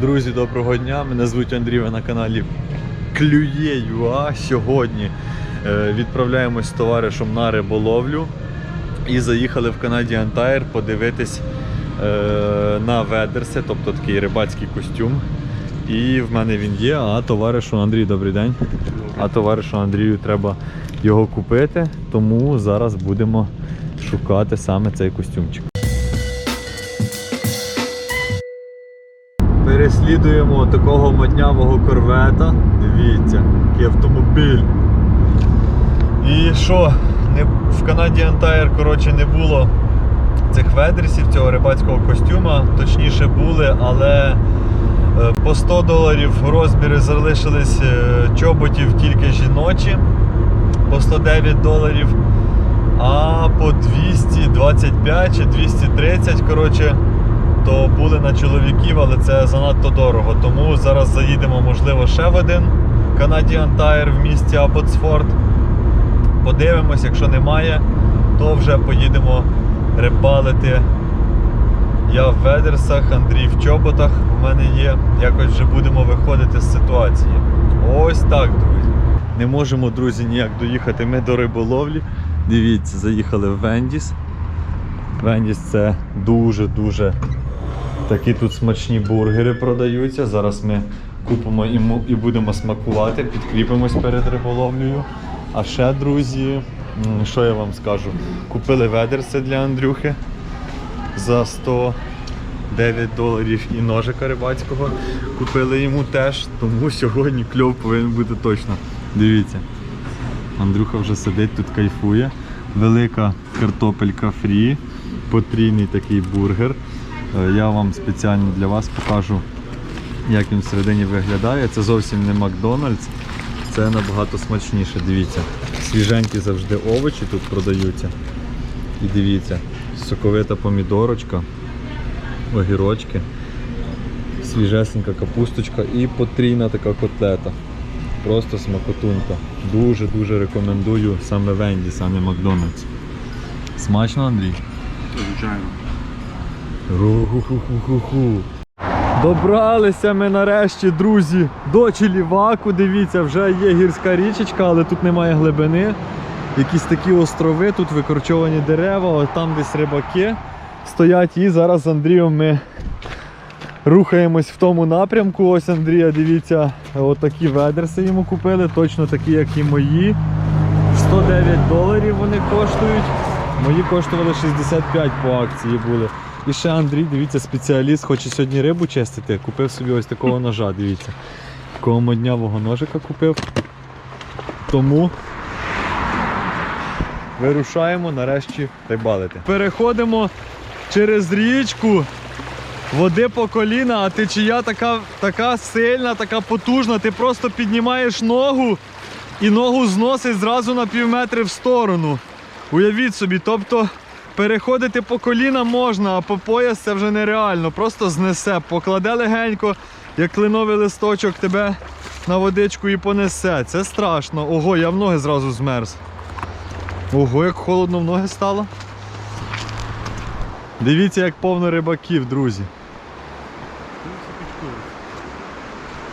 Друзі, доброго дня! Мене звуть Андрій, ви на каналі Клює.ua. Сьогодні е, відправляємось з товаришем на риболовлю і заїхали в Canadian Tire подивитись е, на ведерси, тобто такий рибацький костюм. І в мене він є, а товаришу Андрій, добрий день. А товаришу Андрію треба його купити, тому зараз будемо шукати саме цей костюмчик. Переслідуємо такого моднявого корвета. Дивіться, який автомобіль. І що? Не, в Canadian Tire коротше, не було цих ведерсів, цього рибацького костюма. Точніше були, але е, по 100 доларів розміри залишились е, чоботів тільки жіночі, по 109 доларів, а по 225 чи 230, коротше, то були на чоловіків, але це занадто дорого. Тому зараз заїдемо, можливо, ще в один Canadian Tire в місті Абботсфорд. Подивимось, якщо немає, то вже поїдемо рибалити. Я в ведерсах, Андрій в чоботах у мене є. Якось вже будемо виходити з ситуації. Ось так, друзі. Не можемо, друзі, ніяк доїхати ми до риболовлі. Дивіться, заїхали в Вендіс. Вендіс це дуже-дуже такі тут смачні бургери продаються. Зараз ми купимо і, будемо смакувати, підкріпимось перед риболовлею. А ще, друзі, що я вам скажу? Купили ведерце для Андрюхи за 109 доларів і ножика рибацького. Купили йому теж, тому сьогодні кльов повинен бути точно. Дивіться. Андрюха вже сидить, тут кайфує. Велика картопелька фрі, потрійний такий бургер. Е, Я вам спеціально для вас покажу, як він всередині виглядає. Це зовсім не Макдональдс, це набагато смачніше. Дивіться, свіженькі завжди овочі тут продаються. І дивіться, соковита помідорочка, огірочки, свіжесенька капусточка і потрійна така котлета. Просто смакотунка. Дуже-дуже рекомендую саме Вендіс, а не Макдональдс. Смачно, Андрій? Звичайно. Ру-ху-ху-ху-ху. Добралися ми нарешті, друзі, до Челіваку. Дивіться, вже є гірська річечка, але тут немає глибини. Якісь такі острови, тут викорчовані дерева, от там десь рибаки стоять. І зараз з Андрієм ми рухаємось в тому напрямку. Ось Андрія, дивіться, отакі ведерси йому купили, точно такі, як і мої. 109 доларів вони коштують. Мої коштували 65 по акції були. І ще Андрій, дивіться, спеціаліст, хоче сьогодні рибу чистити. Купив собі ось такого ножа, дивіться. Такого моднявого ножика купив. Тому вирушаємо нарешті рибалити. Переходимо через річку. Води по коліна, а течія така, така сильна, така потужна. Ти просто піднімаєш ногу і ногу зносить зразу на пів метри в сторону. Уявіть собі, тобто переходити по коліна можна, а по пояс це вже нереально. Просто знесе, покладе легенько, як кленовий листочок тебе на водичку і понесе. Це страшно. Ого, я в ноги зразу змерз. Ого, як холодно в ноги стало. Дивіться, як повно рибаків, друзі.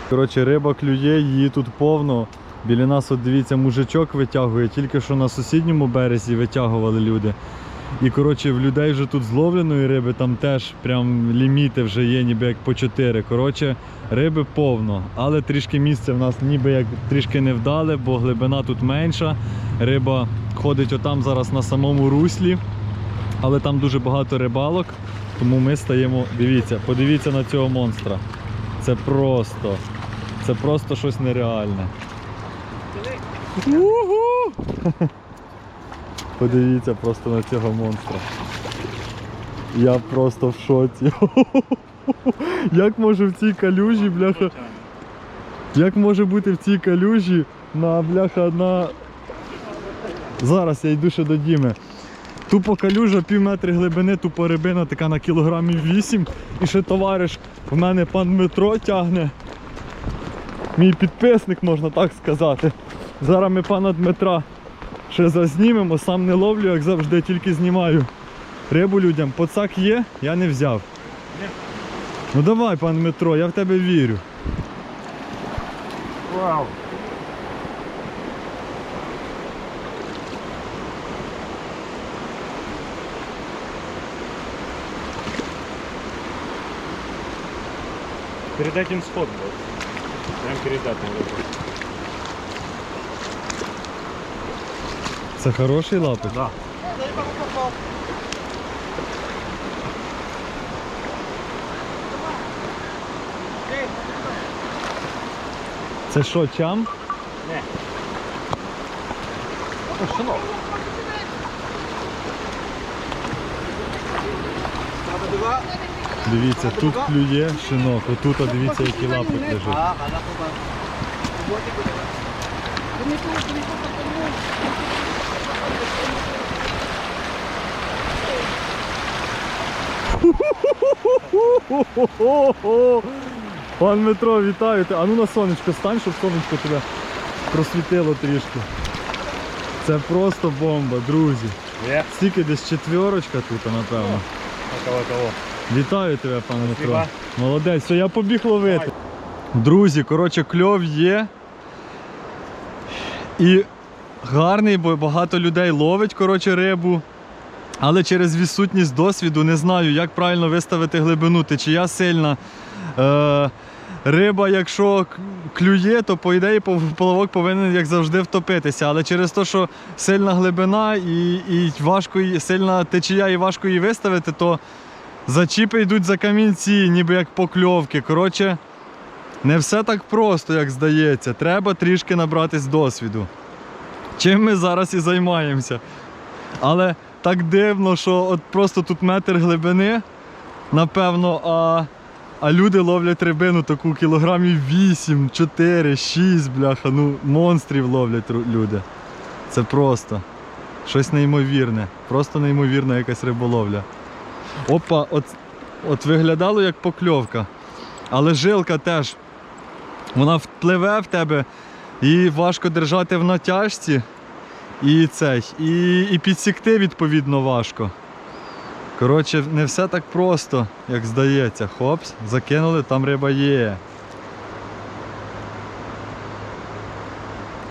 Коротше, риба клює, її тут повно. Біля нас, от дивіться, мужичок витягує, тільки що на сусідньому березі витягували люди. І коротше, в людей вже тут зловленої риби, там теж прям ліміти вже є, ніби як по 4. Коротше, риби повно, але трішки місця в нас ніби як трішки не вдали, бо глибина тут менша. Риба ходить отам зараз на самому руслі, але там дуже багато рибалок, тому ми стаємо. Дивіться, подивіться на цього монстра. Це просто, це просто щось нереальне. Уху! Подивіться просто на цього монстра. Я просто в шоці. Як може в цій калюжі, бляха. Як може бути в цій калюжі на бляха одна. Зараз я йду ще до Діми. Тупо калюжа, пів метри глибини, тупо рибина така на кілограмів 8. І ще товариш в мене пан Дмитро тягне. Мій підписник, можна так сказати. Зараз ми пана Дмитра ще зазнімемо, сам не ловлю, як завжди, тільки знімаю рибу людям. Поцак є, я не взяв. Ну давай, пан Дмитро, я в тебе вірю. Вау. Перед этим сход был. Прям перед этим Це хороший лапик? Да. Це що, чам? Не. Шинок. Дивіться, тут клює шинок, отут от дивіться, який лапик лежить. Пан Дмитро, вітаю тебе. А ну на сонечко стань, щоб сонечко тебе просвітило трішки. Це просто бомба, друзі. Є. Стільки десь четверочка тут, напевно. Около того. Вітаю тебе, пане Дмитро. Молодець, все, я побіг ловити. Друзі, коротше, кльов є. І гарний, бо багато людей ловить коротше, рибу. Але через відсутність досвіду не знаю, як правильно виставити глибину. Течія сильна. Е, риба, якщо клює, то по ідеї половок повинен, як завжди, втопитися. Але через те, що сильна глибина і, і важко її- сильна течія і важко її виставити, то Зачіпи йдуть за камінці, ніби як покльовки. Коротше, не все так просто, як здається. Треба трішки набратись досвіду. Чим ми зараз і займаємося. Але так дивно, що от просто тут метр глибини, напевно, а, а люди ловлять рибину таку кілограмів 8, 4, 6, бляха. Ну, монстрів ловлять люди. Це просто щось неймовірне. Просто неймовірна якась риболовля. Опа, от, от виглядало як покльовка. Але жилка теж. Вона впливе в тебе і важко держати в натяжці. І цей, і, і підсікти відповідно важко. Коротше, не все так просто, як здається. Хопс, закинули, там риба є.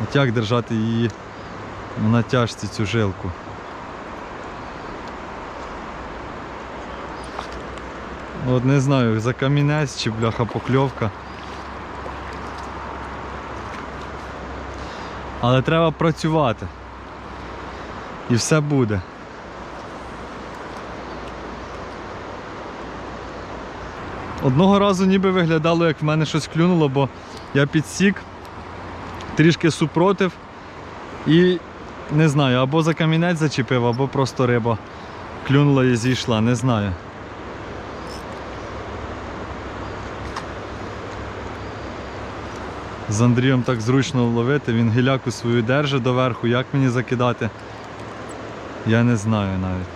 От як держати її в натяжці цю жилку? От не знаю, за камінець чи бляха покльовка. Але треба працювати. І все буде. Одного разу ніби виглядало, як в мене щось клюнуло, бо я підсік, трішки супротив і не знаю, або за камінець зачепив, або просто риба клюнула і зійшла, не знаю. З Андрієм так зручно ловити, він гіляку свою держить доверху, як мені закидати, я не знаю навіть.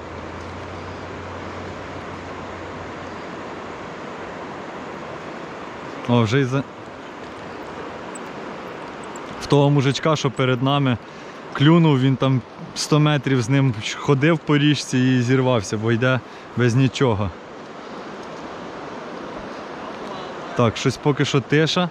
О, вже й за... В того мужичка, що перед нами клюнув, він там 100 метрів з ним ходив по річці і зірвався, бо йде без нічого. Так, щось поки що тиша.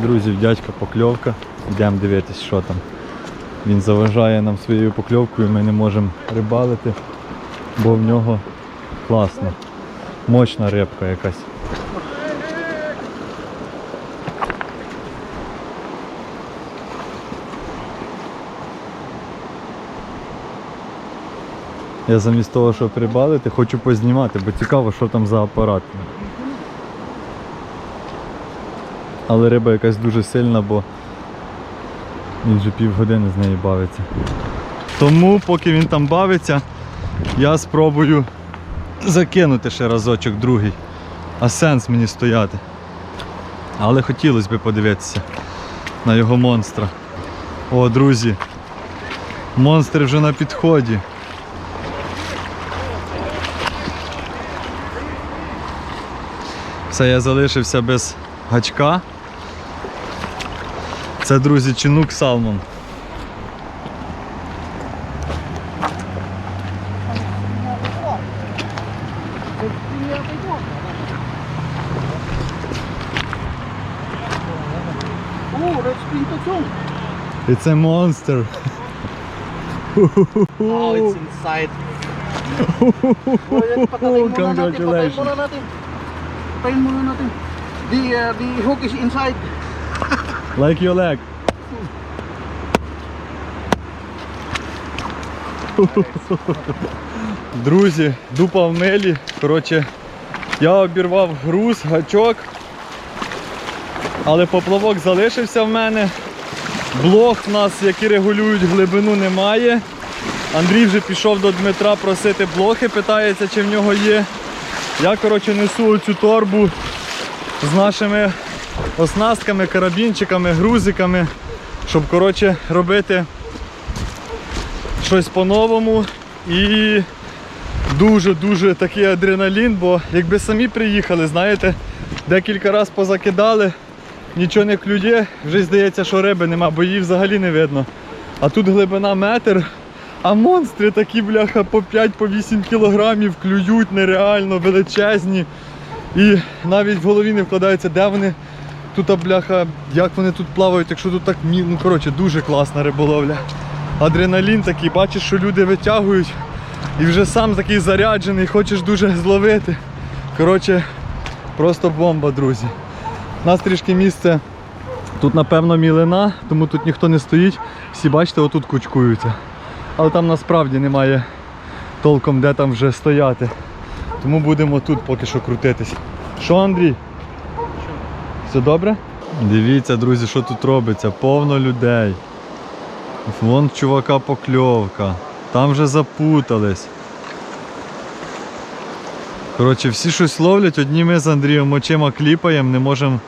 Друзі, дядька покльовка. Йдемо дивитись, що там. Він заважає нам своєю покльовкою, ми не можемо рибалити, бо в нього класно. Мощна рибка якась. Я замість того, щоб рибалити, хочу познімати, бо цікаво, що там за апарат. Але риба якась дуже сильна, бо він вже півгодини з нею бавиться. Тому, поки він там бавиться, я спробую закинути ще разочок другий. А сенс мені стояти. Але хотілося б подивитися на його монстра. О, друзі, монстр вже на підході. Це я залишився без гачка. Це, друзі, чинук салмон. It's a monster. oh, it's inside. Congratulations. Patayin muna natin. The, uh, the hook is inside. Like your leg. Друзі, дупа в мелі. Коротше, я обірвав груз, гачок. Але поплавок залишився в мене. Блок в нас, які регулюють глибину, немає. Андрій вже пішов до Дмитра просити блохи, питається, чи в нього є. Я коротше, несу оцю торбу з нашими оснастками, карабінчиками, грузиками, щоб коротше, робити щось по-новому. І дуже-дуже такий адреналін, бо якби самі приїхали, знаєте, декілька разів позакидали, нічого не клює, вже здається, що риби нема, бо її взагалі не видно. А тут глибина метр, а монстри такі, бляха, по 5-8 кілограмів клюють нереально величезні. І навіть в голові не вкладається, де вони тут, бляха, як вони тут плавають, якщо тут так. Ну, коротше, дуже класна риболовля. Адреналін такий, бачиш, що люди витягують і вже сам такий заряджений, хочеш дуже зловити. Коротше, просто бомба, друзі. У нас трішки місце. Тут, напевно, мілина, тому тут ніхто не стоїть. Всі бачите, отут кучкуються. Але там насправді немає толком де там вже стояти. Тому будемо тут поки що крутитись. Що, Андрій? Все добре? Дивіться, друзі, що тут робиться. Повно людей. Вон чувака покльовка. Там вже запутались. Коротше, всі щось ловлять, одні ми з Андрієм очима кліпаємо, не можемо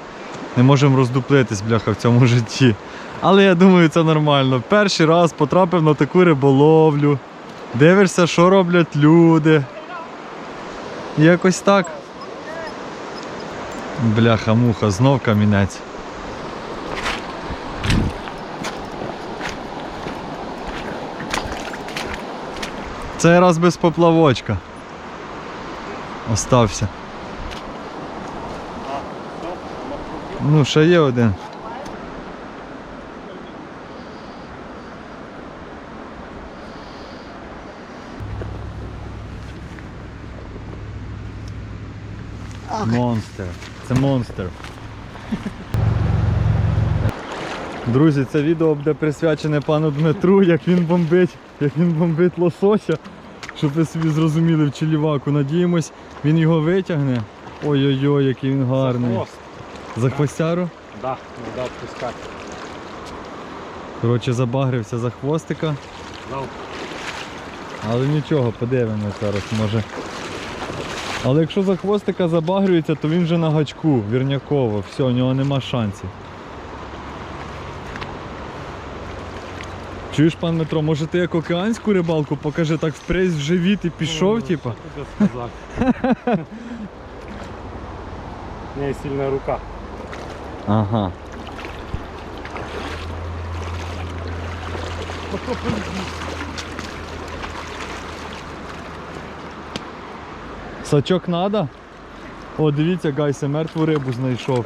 не можем роздуплитись, бляха, в цьому житті. Але я думаю, це нормально. Перший раз потрапив на таку риболовлю. Дивишся, що роблять люди. Якось так. Бляха-муха, знов камінець. Цей раз без поплавочка. Остався. Ну, ще є один. Монстр. Це монстр. Друзі, це відео буде присвячене пану Дмитру, як він бомбить, як він бомбить лосося, щоб ви собі зрозуміли в чиліваку. Надіємось, він його витягне. Ой-ой-ой, який він гарний. Хвост. За хвостяру. Так, Да, надо отпускать. Коротше, забагрився за хвостика. Зал. Але нічого, подивимось зараз, може. Але якщо за хвостика забагрюється, то він вже на гачку, вірняково, все, у нього нема шансів. Чуєш, пан Метро, може ти як океанську рибалку покажи, так впресь в живіт і пішов, типа? Что ты сказал? У меня есть сильная рука. Ага. Сачок надо? О, дивіться, гайся, мертву рибу знайшов.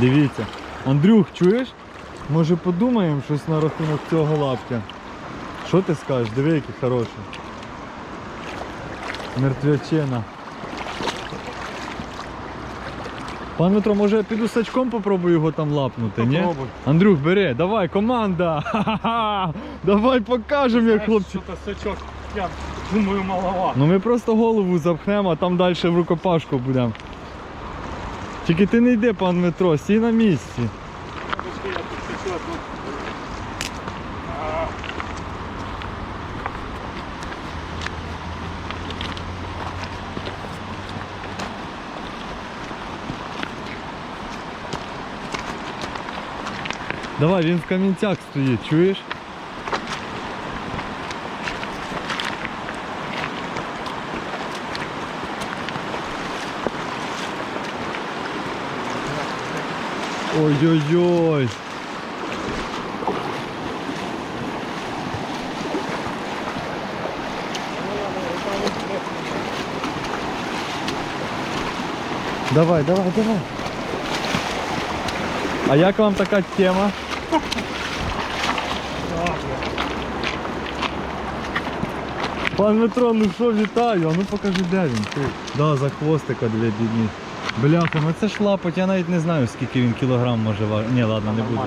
Дивіться. Андрюх, чуєш? Може подумаємо щось на рахунок цього лаптя. Що ти скажеш? Диви, який хороший. Мертвячина. Пан Дмитро, може я піду сачком попробую його там лапнути, ні? Попробуй. Андрюх, бери, давай, команда! Ха-ха-ха! Давай покажемо, як хлопці. Что-то сачок, я думаю, малова. Ну ми просто голову запхнемо, а там далі в рукопашку будемо. Тільки ти не йди, пан Дмитро, стій на місці. Давай, він в камінцях стоїть, чуєш? Ой-ой-ой. Давай, давай, давай. А як вам така тема? Пан Дмитро, ну що, вітаю, а ну покажи, де він. Ти. Да, за хвостика дві бідні. Бляха, ну це ж лапоть, я навіть не знаю, скільки він кілограм може важити. Ні, ладно, не буду.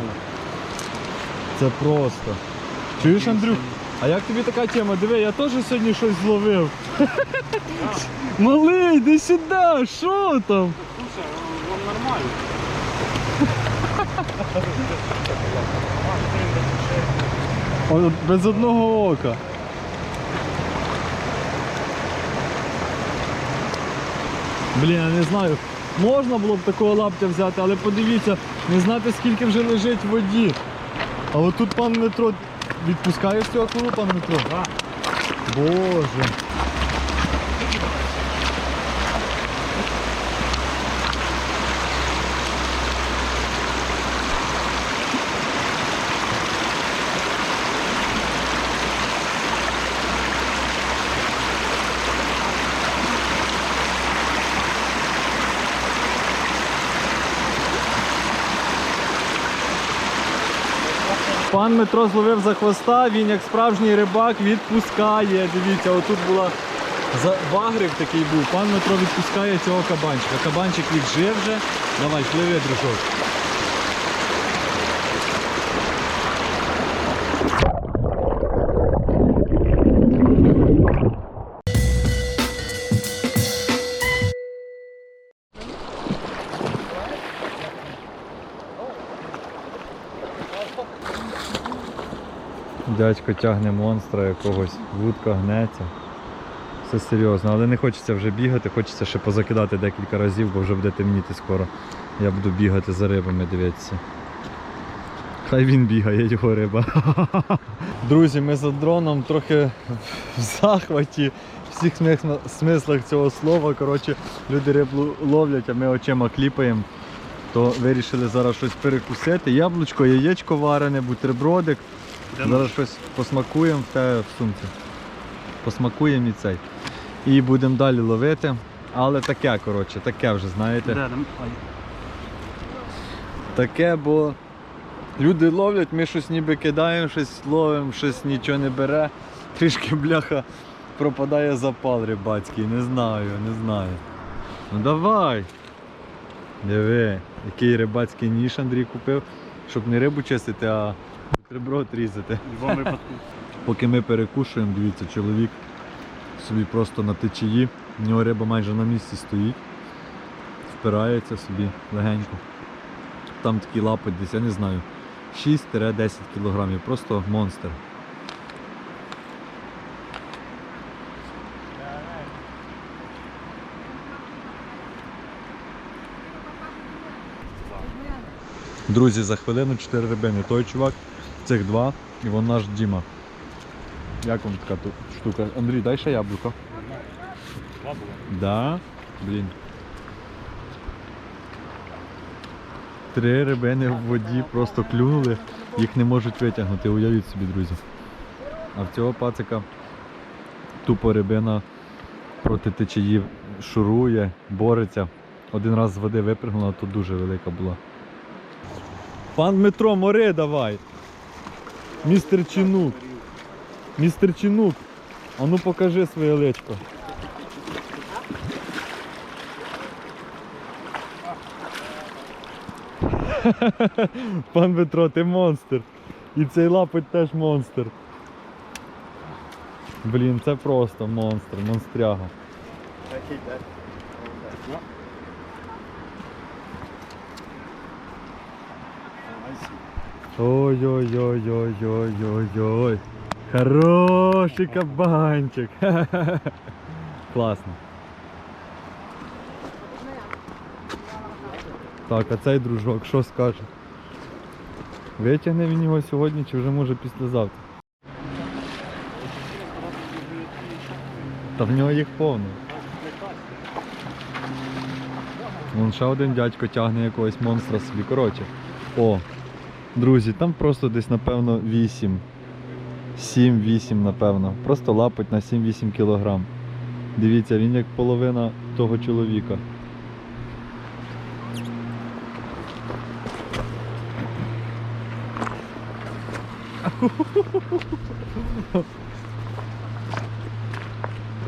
Це просто. Чуєш, Андрюх? А як тобі така тема? Диви, я теж сьогодні щось зловив. Малий, йди сюди, що там? Слушай, он нормально. О, Без одного ока. Блін, я не знаю. Можна було б такого лаптя взяти, але подивіться, не знати скільки вже лежить в воді. А от тут пан Дмитро відпускаєш цю акулу, пан Дмитро? Да. Боже. Пан Метро зловив за хвоста, він як справжній рибак відпускає. Дивіться, отут була за- вагрик такий був. Пан Метро відпускає цього кабанчика. Кабанчик віджив вже. Давай, пливи, дружок. Дядько тягне монстра якогось, вудка гнеться. Все серйозно, але не хочеться вже бігати, хочеться ще позакидати декілька разів, бо вже буде темніти скоро. Я буду бігати за рибами, дивіться. Хай він бігає, його риба. Друзі, ми за дроном трохи в захваті всіх смислах цього слова. Коротше, люди рибу ловлять, а ми очима кліпаємо. То вирішили зараз щось перекусити. Яблучко, яєчко варене, бутербродик. Зараз щось посмакуємо в те в сумці. Посмакуємо і цей. І будемо далі ловити. Але таке, коротше, таке вже, знаєте. Да, Таке, бо люди ловлять, ми щось ніби кидаємо, щось ловимо, щось нічого не бере. Трішки бляха пропадає запал рибацький, не знаю, не знаю. Ну давай. Диви, який рибацький ніж Андрій купив, щоб не рибу чистити, а бутерброд різати. в любому випадку. Поки ми перекушуємо, дивіться, чоловік собі просто на течії, в нього риба майже на місці стоїть, впирається собі легенько. Там такий лапоть десь, я не знаю, 6-10 кілограмів, просто монстр. Друзі, за хвилину 4 рибини. Той чувак, цих два, і вон наш Діма. Як вам така штука? Андрій, дай ще яблуко. Два. Да? Блін. Три рибини в воді просто клюнули, їх не можуть витягнути, уявіть собі, друзі. А в цього пацика тупо рибина проти течії шурує, бореться. Один раз з води випрыгнула, то дуже велика була. Пан Дмитро, мори давай. Містер Чинук. Містер Чинук, а ну покажи своє личко. Пан Петро, ти монстр. І цей лапоть теж монстр. Блін, це просто монстр, монстряга. Ой-ой-ой-ой-ой-ой-ой. Хороший кабанчик. Класно. Так, а цей дружок, що скаже? Витягне він його сьогодні чи вже може післязавтра? Та в нього їх повно. Вон ще один дядько тягне якогось монстра собі. Коротше. О, Друзі, там просто десь, напевно, 8. 7-8, напевно. Просто лапоть на 7-8 кілограм. Дивіться, він як половина того чоловіка.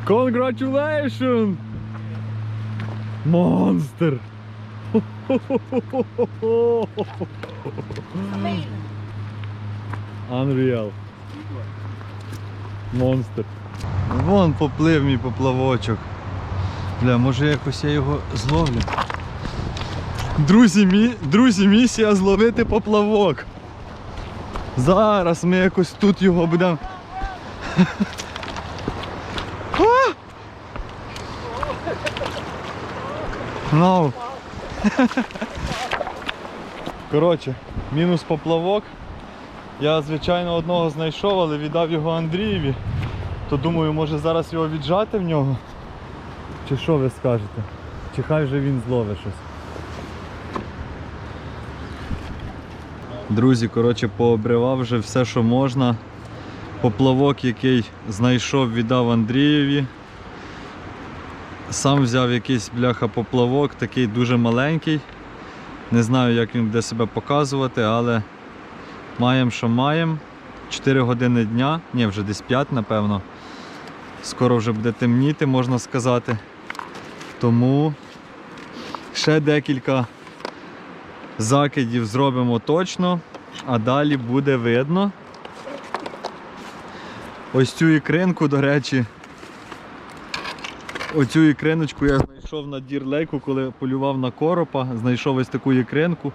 Congratulations! Monster! Unreal. Монстр. Вон поплив мій поплавочок. Бля, може якось я його зловлю. Друзі, мі... Друзі, місія зловити поплавок. Зараз ми якось тут його будемо. А! Коротше, мінус поплавок. Я, звичайно, одного знайшов, але віддав його Андрієві. То думаю, може зараз його віджати в нього. Чи що ви скажете? Чи хай вже він зловить щось. Друзі, коротше, пообривав вже все, що можна. Поплавок, який знайшов, віддав Андрієві. Сам взяв якийсь бляха поплавок, такий дуже маленький. Не знаю, як він буде себе показувати, але маємо, що маємо. 4 години дня, ні, вже десь 5, напевно. Скоро вже буде темніти, можна сказати. Тому ще декілька закидів зробимо точно, а далі буде видно. Ось цю ікринку, до речі, оцю ікриночку я знайшов на дірлейку, коли полював на коропа, знайшов ось таку ікринку.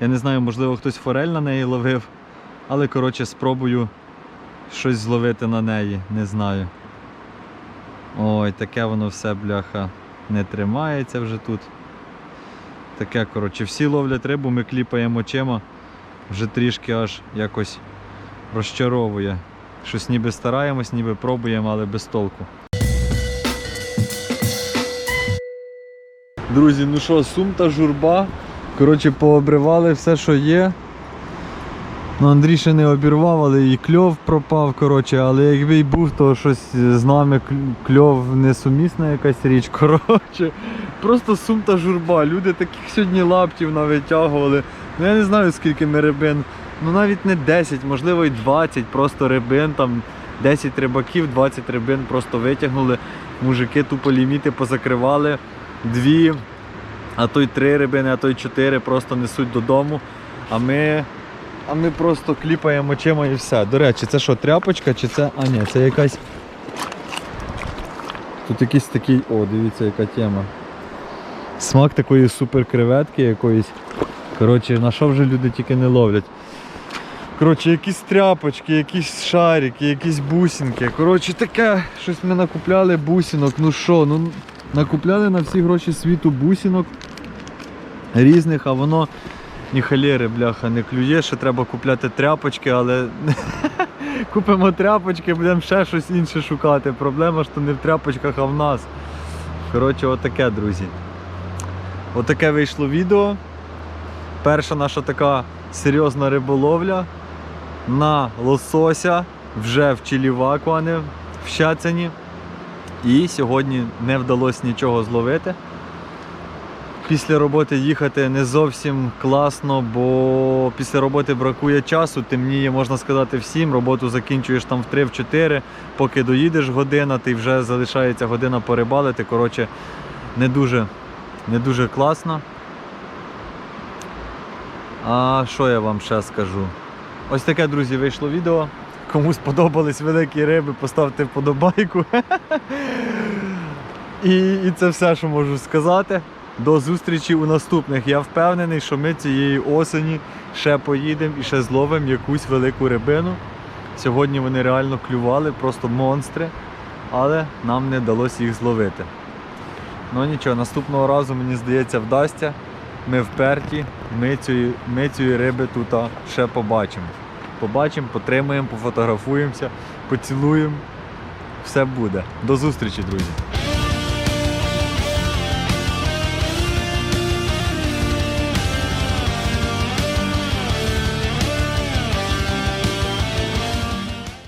Я не знаю, можливо, хтось форель на неї ловив, але коротше спробую щось зловити на неї, не знаю. Ой, таке воно все, бляха, не тримається вже тут. Таке, коротше, всі ловлять рибу, ми кліпаємо очима, вже трішки аж якось розчаровує. Щось ніби стараємось, ніби пробуємо, але без толку. Друзі, ну що, сум та журба. Коротше, пообривали все, що є. Ну, Андрій ще не обірвав, але і кльов пропав, коротше, але якби й був, то щось з нами кльов несумісна якась річ. Коротше, просто сум та журба. Люди таких сьогодні лаптів навитягували. Ну я не знаю скільки ми рибин. Ну навіть не 10, можливо і 20 просто рибин, там 10 рибаків, 20 рибин просто витягнули. Мужики тупо ліміти позакривали. Дві, а то й три рибини, а то й чотири просто несуть додому. А ми а ми просто кліпаємо очима і все. До речі, це що, тряпочка чи це. А ні, це якась. Тут якийсь такий. О, дивіться, яка тема. Смак такої супер креветки якоїсь. Коротше, на що вже люди тільки не ловлять. Коротше, якісь тряпочки, якісь шарики, якісь бусинки. Коротше, таке, щось ми накупляли бусинок. Ну що, ну накупляли на всі гроші світу бусинок різних, а воно ні халєри, бляха, не клює, ще треба купляти тряпочки, але купимо тряпочки, будемо ще щось інше шукати. Проблема то не в тряпочках, а в нас. Коротше, отаке, друзі. Отаке вийшло відео. Перша наша така серйозна риболовля на лосося вже в Чиліваку, в Щаціні. І сьогодні не вдалося нічого зловити. Після роботи їхати не зовсім класно, бо після роботи бракує часу, темніє, можна сказати, всім. Роботу закінчуєш там в 3-4, поки доїдеш година, ти вже залишається година порибалити. Коротше, не дуже, не дуже класно. А що я вам ще скажу? Ось таке, друзі, вийшло відео. Кому сподобались великі риби, поставте вподобайку. І, і це все, що можу сказати. До зустрічі у наступних. Я впевнений, що ми цієї осені ще поїдемо і ще зловимо якусь велику рибину. Сьогодні вони реально клювали, просто монстри, але нам не вдалося їх зловити. Ну нічого, наступного разу, мені здається, вдасться. Ми вперті, ми цієї, ми риби тут ще побачимо. Побачимо, потримаємо, пофотографуємося, поцілуємо. Все буде. До зустрічі, друзі!